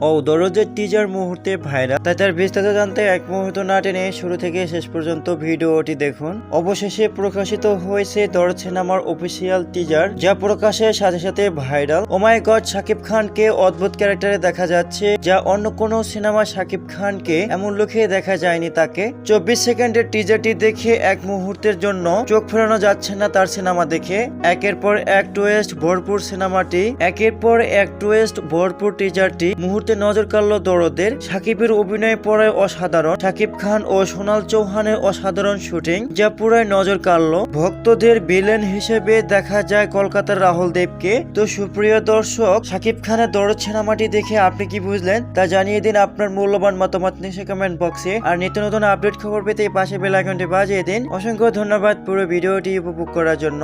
ও দরজের teaser মুহূর্তে viral তাই তার বিস্তারিত জানতে এক মুহূর্ত না টেনে শুরু থেকে শেষ পর্যন্ত ভিডিওটি দেখুন। অবশেষে প্রকাশিত হয়েছে দরজ সিনেমার অফিসিয়াল টিজার যা প্রকাশের সাথে সাথে ভাইরাল ওমাই গড শাকিব খানকে অদ্ভুত ক্যারেক্টারে দেখা যাচ্ছে, যা অন্য কোনো সিনেমা শাকিব খানকে এমন লুকে দেখা যায়নি তাকে। চব্বিশ সেকেন্ডের টিজারটি দেখে এক মুহূর্তের জন্য চোখ ফেরানো যাচ্ছে না তার সিনেমা দেখে। একের পর এক টুয়েস্ট ভরপুর সিনেমাটি, একের পর এক টুয়েস্ট ভরপুর টিজারটি মুহূর্তে নজর কাড়লো দরদের। সাকিবের অভিনয় পড়ায় অসাধারণ। সাকিব খান ও সোনাল চৌহানের অসাধারণ শুটিং, যা পুরাই নজর কাড়লো। ভক্তদের ভিলেন হিসেবে দেখা যায় কলকাতার রাহুল দেবকে। তো সুপ্রিয় দর্শক, সাকিব খানের দরদ সিনেমাটি দেখে আপনি কি বুঝলেন? তা জানিয়ে দিন আপনার মূল্যবান মতামত নিচে কমেন্ট বক্সে আর নিত্য নতুন আপডেট খবর পেতে পাশে বেল বাজিয়ে দিন। অসংখ্য ধন্যবাদ পুরো ভিডিওটি উপভোগ করার জন্য।